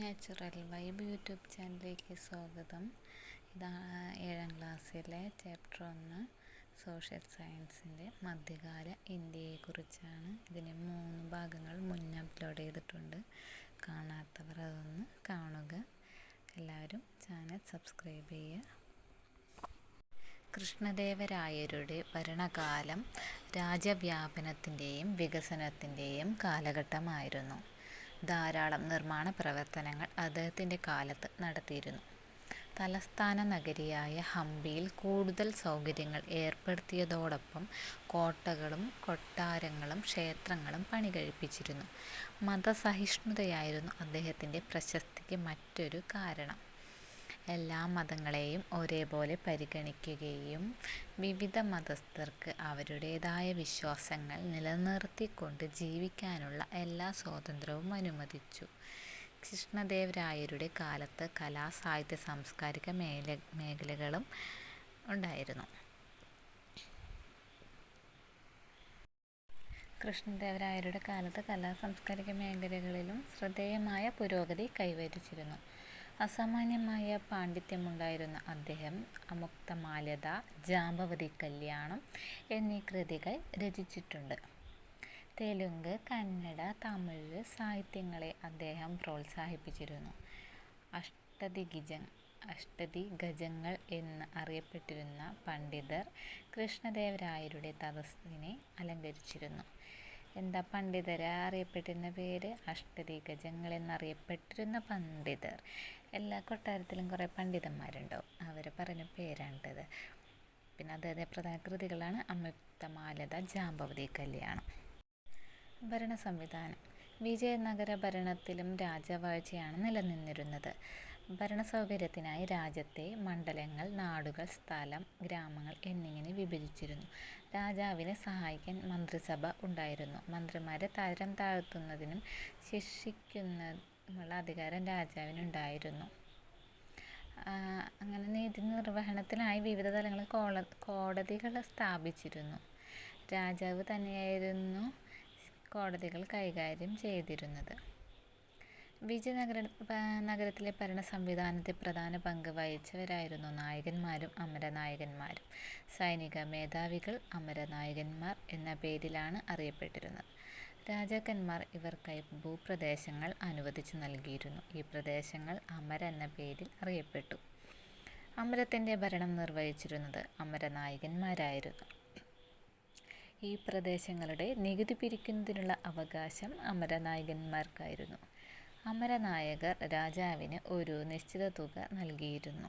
Natural vibe YouTube ചാനലിലേക്ക് സ്വാഗതം. ഇതാ ഏഴാം ക്ലാസ്സിലെ ചാപ്റ്റർ ഒന്ന് സോഷ്യൽ സയൻസിന്റെ മധ്യകാല ഇന്ത്യയെക്കുറിച്ചാണ്. ഇതിന് മൂന്ന് ഭാഗങ്ങൾ മുന്നേ അപ്ലോഡ് ചെയ്തിട്ടുണ്ട്. കാണാത്തവർ അതൊന്ന് കാണുക. എല്ലാവരും ചാനൽ സബ്സ്ക്രൈബ് ചെയ്യുക. കൃഷ്ണദേവരായരുടെ ഭരണകാലം രാജ്യവ്യാപനത്തിന്റെയും വികസനത്തിന്റെയും കാലഘട്ടമായിരുന്നു. ധാരാളം നിർമ്മാണ പ്രവർത്തനങ്ങൾ അദ്ദേഹത്തിന്റെ കാലത്ത് നടത്തിയിരുന്നു. തലസ്ഥാന നഗരിയായ ഹംപിയിൽ കൂടുതൽ സൗകര്യങ്ങൾ ഏർപ്പെടുത്തിയതോടൊപ്പം കോട്ടകളും കൊട്ടാരങ്ങളും ക്ഷേത്രങ്ങളും പണികഴിപ്പിച്ചിരുന്നു. മതസഹിഷ്ണുതയായിരുന്നു അദ്ദേഹത്തിന്റെ പ്രശസ്തിക്ക് മറ്റൊരു കാരണം. എല്ലാ മതങ്ങളെയും ഒരേപോലെ പരിഗണിക്കുകയും വിവിധ മതസ്ഥർക്ക് അവരുടേതായ വിശ്വാസങ്ങൾ നിലനിർത്തിക്കൊണ്ട് ജീവിക്കാനുള്ള എല്ലാ സ്വാതന്ത്ര്യവും അനുവദിച്ചു കൃഷ്ണദേവരായരുടെ കാലത്ത് കലാ സാഹിത്യ സാംസ്കാരിക മേല മേഖലകളും ഉണ്ടായിരുന്നു. കൃഷ്ണദേവരായരുടെ കാലത്ത് കലാ സാംസ്കാരിക മേഖലകളിലും ശ്രദ്ധേയമായ പുരോഗതി കൈവരിച്ചിരുന്നു. അസാമാന്യമായ പാണ്ഡിത്യമുണ്ടായിരുന്ന അദ്ദേഹം അമുക്തമാല്യത ജാമ്പവതി കല്യാണം എന്നീ കൃതികൾ രചിച്ചിട്ടുണ്ട്. തെലുങ്ക് കന്നഡ തമിഴ് സാഹിത്യങ്ങളെ അദ്ദേഹം പ്രോത്സാഹിപ്പിച്ചിരുന്നു. അഷ്ടദിഗിജ അഷ്ടദിഗജങ്ങൾ എന്ന് അറിയപ്പെട്ടിരുന്ന പണ്ഡിതർ കൃഷ്ണദേവരായരുടെ തപസ്സിനെ അലങ്കരിച്ചിരുന്നു. എന്താ പണ്ഡിതരെ അറിയപ്പെട്ടിരുന്ന പേര്? അഷ്ടദിഗജങ്ങൾ എന്നറിയപ്പെട്ടിരുന്ന പണ്ഡിതർ എല്ലാ കൊട്ടാരത്തിലും കുറേ പണ്ഡിതന്മാരുണ്ടാവും. അവർ പറഞ്ഞ പേരാണിത്. പിന്നെ അദ്ദേഹത്തെ പ്രധാന കൃതികളാണ് അമ്യുക്തമാലത ജാമ്പവതി കല്യാണം. ഭരണ സംവിധാനം. വിജയനഗര ഭരണത്തിലും രാജവാഴ്ചയാണ് നിലനിന്നിരുന്നത്. ഭരണ ഭരണസൗകര്യത്തിനായി രാജ്യത്തെ മണ്ഡലങ്ങൾ നാടുകൾ സ്ഥലം ഗ്രാമങ്ങൾ എന്നിങ്ങനെ വിഭജിച്ചിരുന്നു. രാജാവിനെ സഹായിക്കാൻ മന്ത്രിസഭ ഉണ്ടായിരുന്നു. മന്ത്രിമാരെ തരം താഴ്ത്തുന്നതിനും ശിക്ഷിക്കുന്നതിനുമുള്ള അധികാരം രാജാവിനുണ്ടായിരുന്നു. അങ്ങനെ നീതി നിർവഹണത്തിനായി വിവിധ തലങ്ങളിൽ കോള കോടതികൾ സ്ഥാപിച്ചിരുന്നു. രാജാവ് തന്നെയായിരുന്നു കോടതികൾ കൈകാര്യം ചെയ്തിരുന്നത്. വിജയനഗര നഗരത്തിലെ ഭരണ സംവിധാനത്തിൽ പ്രധാന പങ്ക് വഹിച്ചവരായിരുന്നു നായകന്മാരും അമരനായകന്മാരും. സൈനിക മേധാവികൾ അമരനായകന്മാർ എന്ന പേരിലാണ് അറിയപ്പെട്ടിരുന്നത്. രാജാക്കന്മാർ ഇവർക്കായി ഭൂപ്രദേശങ്ങൾ അനുവദിച്ചു നൽകിയിരുന്നു. ഈ പ്രദേശങ്ങൾ അമര എന്ന പേരിൽ അറിയപ്പെട്ടു. അമരത്തിന്റെ ഭരണം നിർവഹിച്ചിരുന്നത് അമരനായകന്മാരായിരുന്നു. ഈ പ്രദേശങ്ങളുടെ നികുതി പിരിക്കുന്നതിനുള്ള അവകാശം അമരനായകന്മാർക്കായിരുന്നു. അമരനായകർ രാജാവിന് ഒരു നിശ്ചിത തുക നൽകിയിരുന്നു.